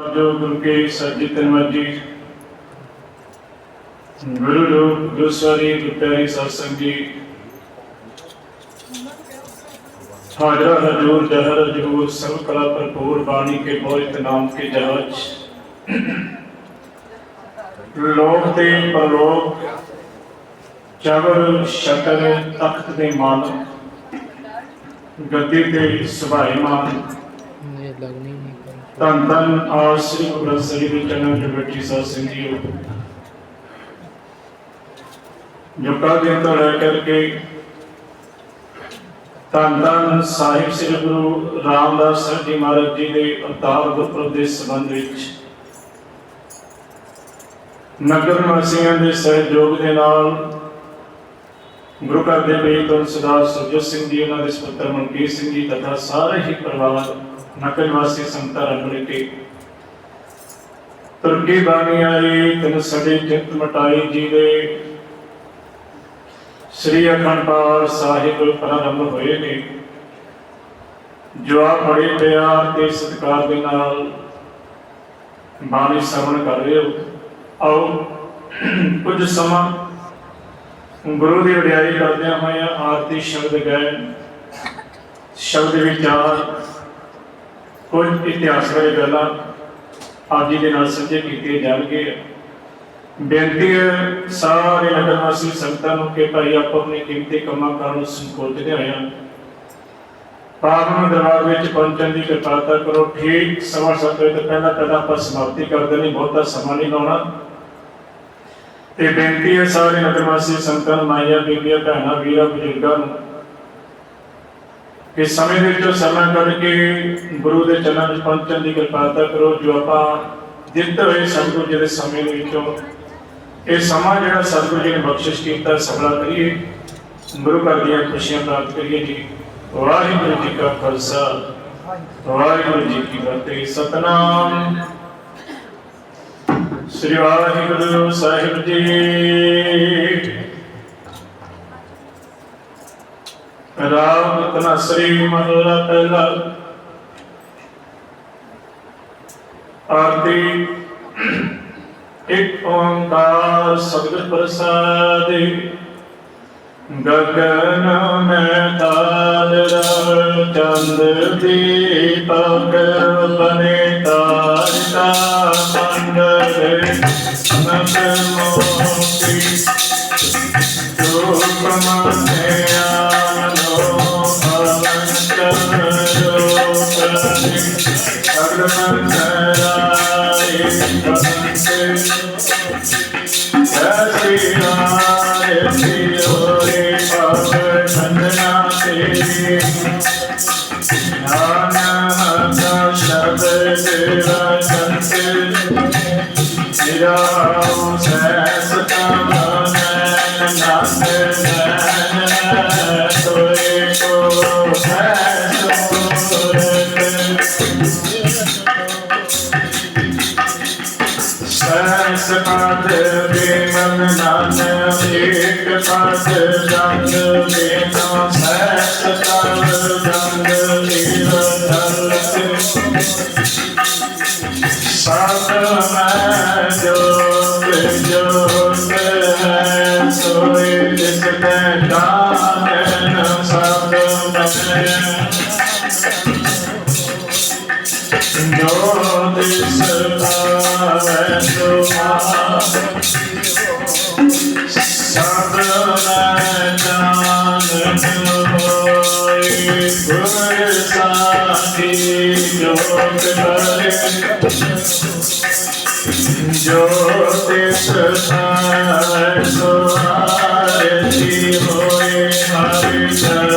उनके सज्जी जी। गुरु लोग गोस्वामी प्यारी सत्संग जी। हाजरा हजूर जहर हजूर सब कला भरपूर, वाणी के बोझ, नाम के जहाज़। लोक ते परलोक चवर शकल, तख्त दे मालक गद्दी ते सुभाईमान ਧੰਨ ਧੰਨ ਆਰ ਸ੍ਰੀ ਗੁਰੂ ਗ੍ਰੰਥ ਸਾਹਿਬ ਦੇ ਚਰਨ ਚ ਬੈਠੀ ਸਾਧ ਸੰਗਤ ਜੀਓ। ਜੋ ਕਾਹਦੇ ਤੋਂ ਕਰਕੇ ਧੰਨ ਧੰਨ ਸਾਹਿਬ ਸ੍ਰੀ ਗੁਰੂ ਰਾਮਦਾਸ ਸਾਹਿਬ ਜੀ ਮਹਾਰਾਜ ਜੀ ਦੇ ਅਵਤਾਰ ਗੁਰਪੁਰਬ ਦੇ ਸੰਬੰਧ ਵਿੱਚ ਨਗਰ ਨਿਵਾਸੀਆਂ ਦੇ ਸਹਿਯੋਗ ਦੇ ਨਾਲ ਗੁਰੂ ਘਰ ਦੇ ਬੇਟ ਤੋਂ ਸਰਦਾਰ ਸੁਰਜੋਤ ਸਿੰਘ ਜੀ, ਉਹਨਾਂ ਦੇ ਸੁਪੁੱਤਰ ਮਨਕੀਰ ਸਿੰਘ ਜੀ ਤਥਾ ਸਾਰੇ ਹੀ ਪਰਿਵਾਰ ਨਗਰ ਨਿਵਾਸੀ ਸੰਤਾਂ ਰਲ ਮਿਲ ਕੇ। ਤੁਰਕੀ ਬਾਣੀ ਆਈ ਤਨ ਸਦੇ ਚਿੰਤ ਮਟਾਈ ਜੀ ਸ੍ਰੀ ਅਖੰਡ ਪਾਠ ਸਾਹਿਬ ਪ੍ਰਾਰੰਭ ਹੋਏ ਨੇ। ਜੋ ਬੜੇ ਪਿਆਰ ਤੇ ਸਤਿਕਾਰ ਦੇ ਨਾਲ ਬਾਣੀ ਸਰਵਣ ਕਰ ਰਹੇ ਹੋ। ਆਓ, ਕੁਝ ਸਮਾਂ ਗੁਰੂ ਦੀ ਵਡਿਆਈ ਕਰਦਿਆਂ ਹੋਇਆ ਆਰਤੀ ਸ਼ਬਦ ਗਏ ਸ਼ਬਦ ਵਿਚਾਰ ਕੁਝ ਇਤਿਹਾਸ ਬਾਰੇ ਗੱਲਾਂ ਆਪ ਜੀ ਦੇ ਨਾਲ ਸਾਂਝੇ ਕੀਤੀਆਂ ਜਾਣਗੇ ਬੇਨਤੀ ਹੈ ਸਾਰੇ ਨਗਰ ਵਾਸੀ ਸੰਗਤਾਂ ਨੂੰ ਕਿ ਭਾਈ ਆਪੋ ਆਪਣੇ ਕੀਮਤੀ ਕੰਮਾਂ ਕਰਨ ਨੂੰ ਸੰਕੋਚਦੇ ਹੋਇਆਂ ਪਾਵਨ ਦਰਬਾਰ ਵਿੱਚ ਪਹੁੰਚਣ ਦੀ ਕਿਰਪਾਲਤਾ ਕਰੋ। ਠੀਕ ਸਵਾ ਸੱਤ ਵਜੇ ਤੋਂ ਪਹਿਲਾਂ ਪਹਿਲਾਂ ਆਪਾਂ ਸਮਾਪਤੀ ਕਰ ਦੇਣੀ, ਬਹੁਤਾ ਸਮਾਂ ਨਹੀਂ ਲਾਉਣਾ। ਤੇ ਬੇਨਤੀ ਹੈ ਸਾਰੇ ਨਗਰ ਵਾਸੀ ਸੰਗਤਾਂ ਨੂੰ, ਮਾਈਆਂ, ਬੀਬੀਆਂ, ਭੈਣਾਂ, ਵੀਰਾਂ, ਬਜ਼ੁਰਗਾਂ ਨੂੰ ਕਿ ਸਮੇਂ ਦੇ ਵਿੱਚੋਂ ਸਮਾਂ ਕੱਢ ਕੇ ਗੁਰੂ ਦੇ ਚਰਨਾਂ ਵਿੱਚ ਪਹੁੰਚਣ ਦੀ ਕਿਰਪਾਲਤਾ ਕਰੋ ਜੋ ਆਪਾਂ ਦਿੱਤੇ ਹੋਏ ਸਤਿਗੁਰੂ ਜੀ ਦੇ ਸਮੇਂ ਦੇ ਵਿੱਚੋਂ ਇਹ ਸਮਾਂ ਜਿਹੜਾ ਸਤਿਗੁਰੂ ਜੀ ਨੇ ਬਖਸ਼ਿਸ਼ ਕੀਤਾ ਸਫਲਾ ਕਰੀਏ ਗੁਰੂ ਘਰ ਦੀਆਂ ਖੁਸ਼ੀਆਂ ਪ੍ਰਾਪਤ ਕਰੀਏ ਜੀ ਵਾਹਿਗੁਰੂ ਜੀ ਕਾ ਖਾਲਸਾ ਵਾਹਿਗੁਰੂ ਜੀ ਕੀ ਫਤਿਹ ਸਤਨਾਮ ਸ੍ਰੀ ਵਾਹਿਗੁਰੂ ਸਾਹਿਬ ਜੀ ਰਾਮ ਤਨਾ ਸ੍ਰੀ ਮਹਲਾ ਪਹਿਲਾ। ਆਰਤੀ, ਇੱਕ ਓੰਕਾਰ ਸਤਿਗੁਰ ਪ੍ਰਸਾਦਿ, ਗਗਨ ਮੈਂ ਤਾਲ ਚੰਦ ਦੀਪਕ ਬਨੇ ਤਾਰਿਕਾ ਮੰਡਲ ਨਤ ਮੋਤੀ ਰੂਪ ਮਨੇ Thank you. Amen.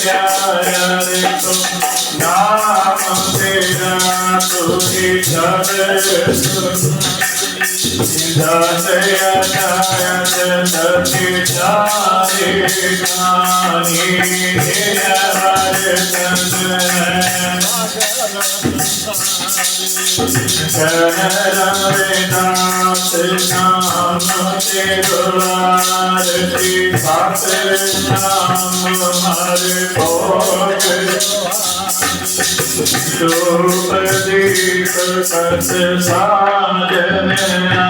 शरण तो नाम तेरा तुझे धर Sopati Sasasana yeah.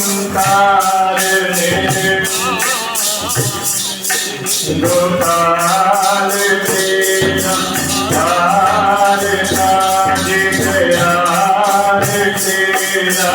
संकार ने गोपाल तेरा तार ताज गयार तेरा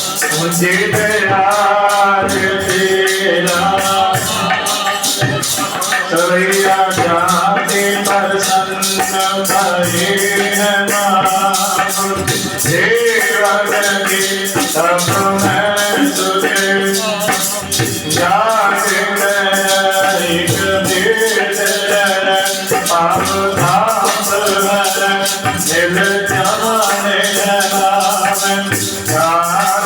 मुझे प्यार तेरा सवैया जाते प्रसन्न भरे लगे, सब मैं सुने जागे एक देश पाप धाम भर मिल जाने लगा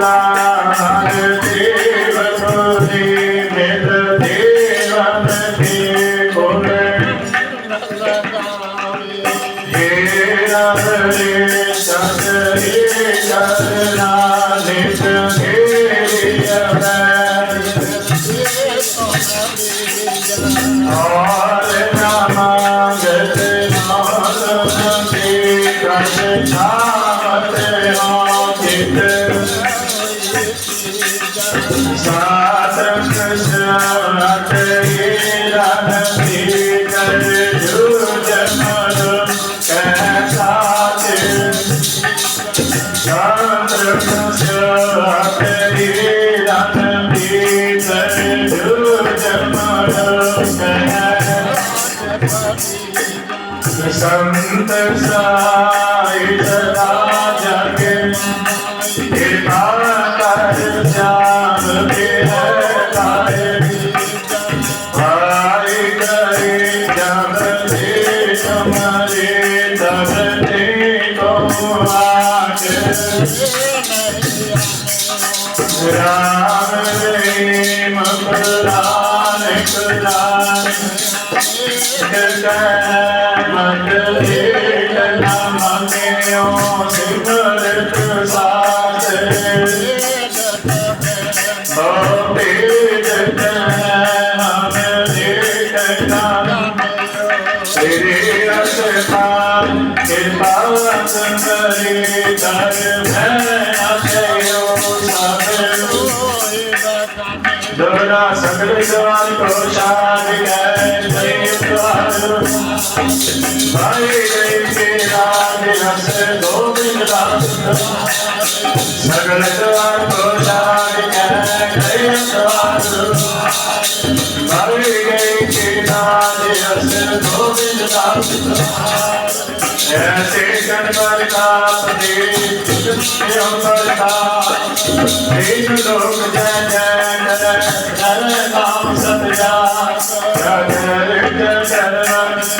Lord. 啊 Yeah. भाई मेरा निरस गोविंद राम सगल द्वार को जान गए द्वार भाई मेरा निरस गोविंद राम ऐसे गणपत का प्रदेश लोग जय जय नर नर काम सत्या जय जय जय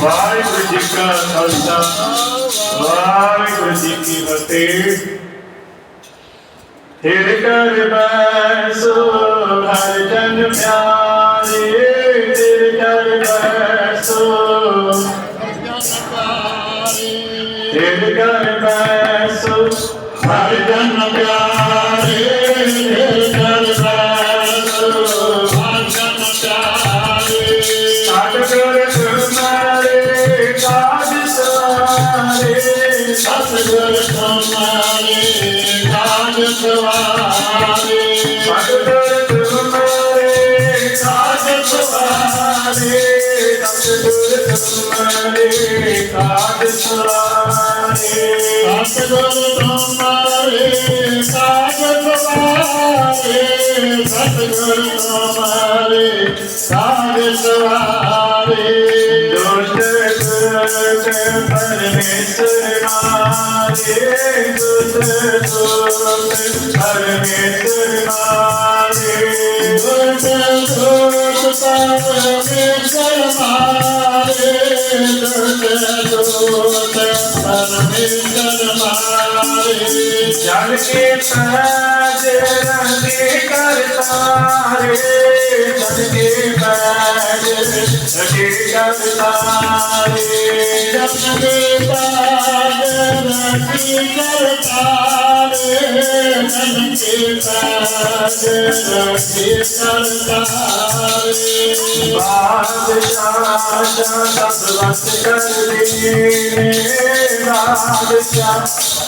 ਵਾਹਿਗੁਰੂ ਜੀ ਕਾ ਖਾਲਸਾ ਵਾਹਿਗੁਰੂ ਜੀ ਕੀ ਫਤਿਹ ਤੇਰੇ ਘਰ ਬੈਸੋ ਹਰ ਜਨ ਪਿਆਰੇ ਤੇਰੇ ਘਰ ਬੈਸੋ ਹਰ ਜਨ ਪਿਆਰੇ ਤੇਰੇ ਘਰ Yeah. सतगुरु तुम्हारे सारे सवारे दुष्ट दुष्ट परमेश्वर मारे दुष्ट दुष्ट परमेश्वर मारे दुष्ट दुष्ट परमेश्वर मारे दुष्ट दुष्ट परमेश्वर मारे जग के ਰੰਗੇ ਕਰਤਾਰੇ ਜਨ ਪੈਜ ਰੰਗੇ ਕਰਤਾਰੇ ਜਨ ਕੇ ਪੈਜ ਰੰਗੇ ਕਰਤਾਰੇ ਜਨ ਪੈਜ ਰੰਗੇ ਕਰਤਾਰੇ ਬਾਦਸ਼ਾਹ ਸਭ ਵਸ ਕਰਦੀ ਨੇ ਬਾਦਸ਼ਾਹ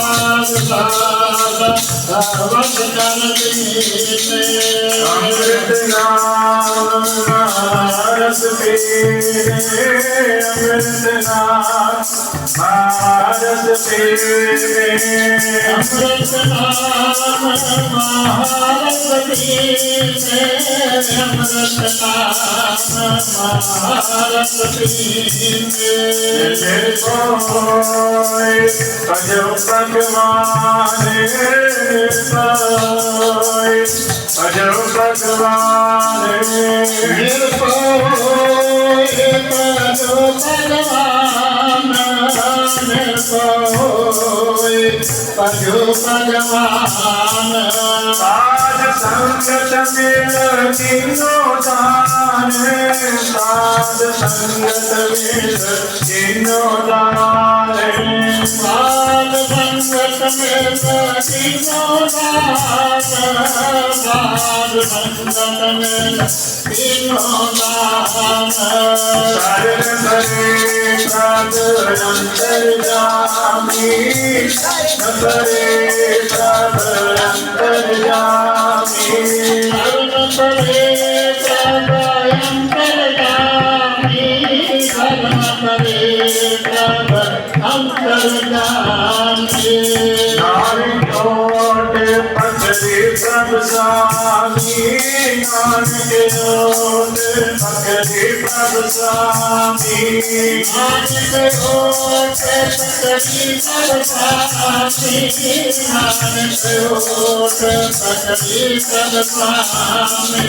Father. ਬਾਦ ਬਾਦ ਅੰਮ੍ਰਿਤ ਨਾਮ ਰਸ ਪੀਨੇ ਅੰਮ੍ਰਿਤ ਨਾਮ ਰਸ ਪੀਨੇ ਅੰਮ੍ਰਿਤ ਨਾਮ ਮਹਾਰਸ ਪੀਨੇ ਅੰਮ੍ਰਿਤ ਨਾਮ ਮਹਾਰਸ ਪੀਨੇ ਜਿਰ ਕੋਈ ਅਜੋ ਭਗਵਾਨ I'm संगत मिलती नो दान साध संगत मिलती नो दान साध संगत मिलती नो दान साध संगत मिलती नो दान शरण अंतर जामी करे प्राण சாமி ஞானோடு பக்கதி பிரபு சாமி ஞானோடு பக்கதி பிரபு சாமி ஞானோடு பக்கதி பிரபு சாமி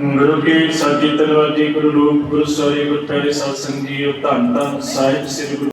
ਗੁਰੂ ਕੀ ਸਾਜੀ ਤਲਵਾਰ ਜੀ, ਗੁਰੂ ਰੂਪ ਗੁਰੂ ਸੋਈ ਗੁਰੂ ਪਿਆਰੇ ਸਾਧ ਜੀਓ ਧੰਨ ਧੰਨ ਸਾਹਿਬ ਸ੍ਰੀ ਗੁਰੂ